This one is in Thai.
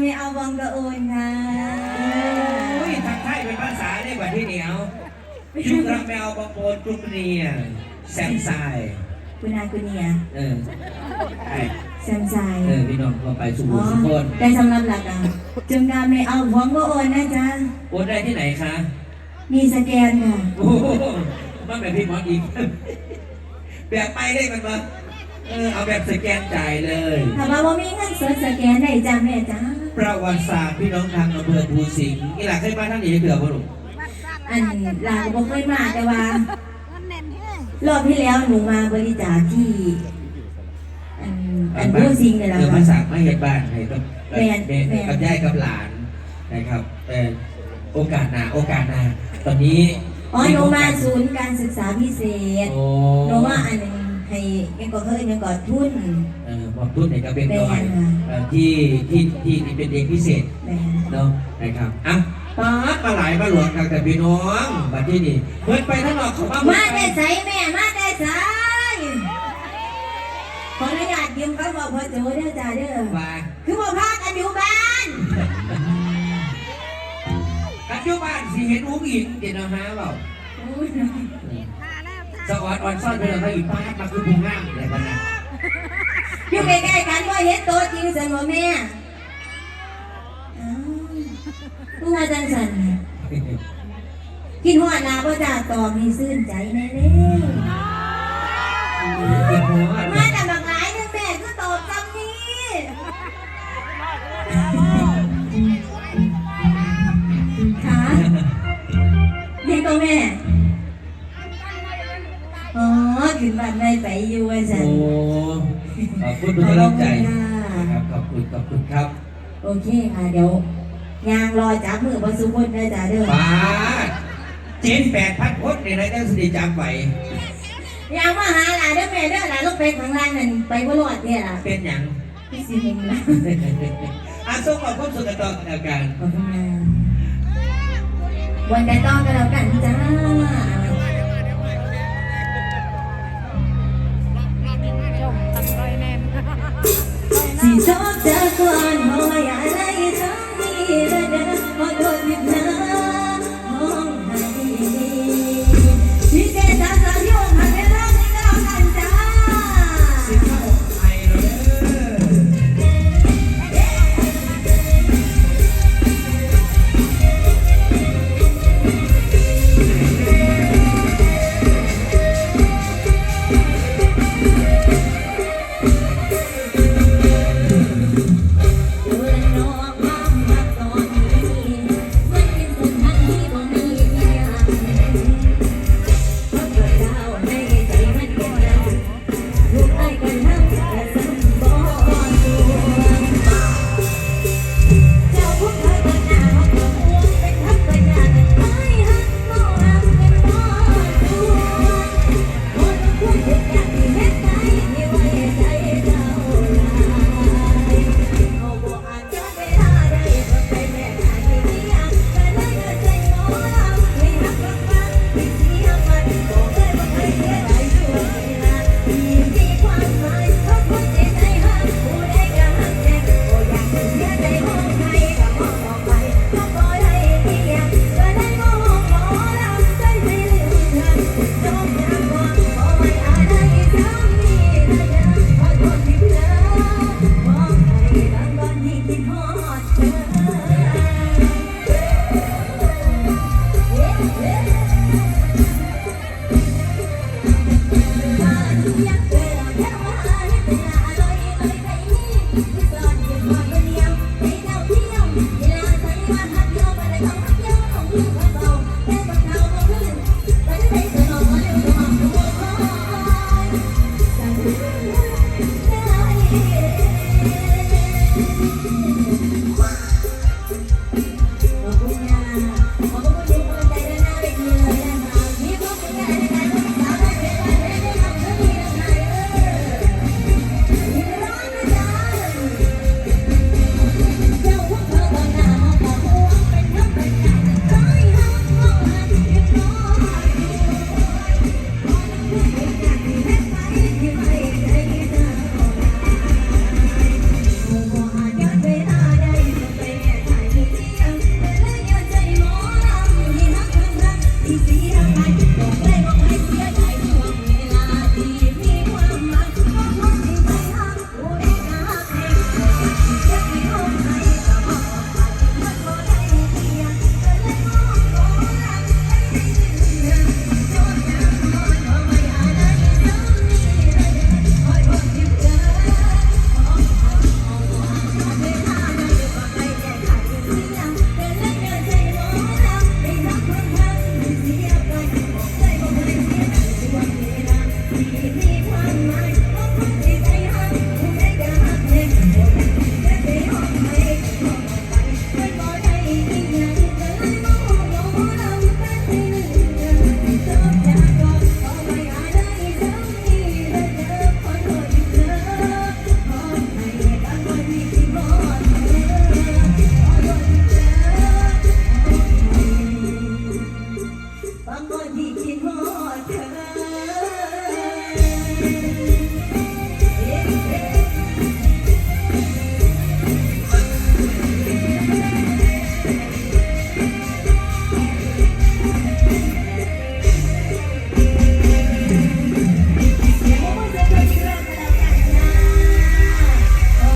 ไม่เอาวังกะโอนค่ะโอ้ยทางไทยเป็นภาษาได้กว่าที่เหนียวยุครักแมวบางโปนกรุงเนียแซมไซคุณอาคุณเนียเออใช่แซมไซเออพี่น้องเราไปสุอ๋ขุอมสุขนแต่สำหรับหลักอะจึงการไม่เอาวังกะโอนนะจ๊ะโอนได้ที่ไหนคะมีสแกนค่ะโอ้โหมันแบบพี่หมออีกแบบไปได้มันมา เออเอาแบบสแกนจ่ายเลย ถ้าว่าบ่มีเงินสดสแกนได้จ้ะแม่จ้าประวัติศาสตร์พี่น้องทางอำเภอภูสิงห์นี่หลักให้มาทั้งนี้เผื่อพ่อหนุ่มอันลาก็บ่เคยมาแต่ว่า รอบที่แล้วหนูมาบริจาคที่ อันอันผู้ซิงเนี่ยแหละเออค่ะมาสั่งมาเห็นบ้านให้กับแม่นแม่แม่น กับยายกับหลานนะครับเออโอกาสหน้าโอกาสหน้าตอนนี้อ๋อหนูมาศูนย์การศึกษาพิเศษโอ้หนูว่าอันหนึง ให้ยังก็เคยยังก็ทุนเออมอบทุนให้กับเด็กน้อยแม่นค่ะเอ่อที่ที่ที่ที่เป็นเด็กพิเศษแม่เนาะนะครับอะป้าดมาหลายมาหลวงกันแต่พี่น้องบัดที่นี่เพิ่นไปทั้งนอกเขามามาได้ใสแม่มาได้ใสขออนุญาตยืมก็บอกพ่อโจเด้อจ้าเด้อว่าคือบ่พากันอยู่บ้านปัจจุบันสิเห็นอุ้งอิงเดี๋ยวนะฮะเปล่า โอ้ย สะออนออนซ่อนไปเลยเขาอีกป้ามาคือพุงง่ามอะไรบ้างนะอยู่ใกล้ๆกันว่าเห็นตัวจริงสันบ่แม่อ้าวมึงมาจังสันกินหัวหนาพ่จ่าตอมีซื่นใจแน่ๆมาแต่บางหลายนึงแม่ก็ตอบจำนี่ขาเรียกตัวแม่ ขึ้นบ้านได้ไปอยู่ว่าสันโอ้ขอบคุณทุกกำลังใจนะครับขอบคุณขอบคุณครับ โอเคค่ะเดี๋ยวยางรอจับมือพระสุพจน์ได้จ้าเด้อป้าดเจ็ดแปดพันคนในรายได้สติจำไหวยางมาหาหลานเด้อแม่เด้อหลานลูกไปข้างล่างนั่นไปบ่รอดเนี่ยล่ะเป็นอย่างพี่สิมุมนะอาส่งขอบคุณสุดกระตอกกันแล้วกันขอบคุณนะวันแต่ต้องกันแล้วกันจ้า ชอบเธอก่อนพออย่าไล่ทำดีแล้วนะพอโดนผิดนะ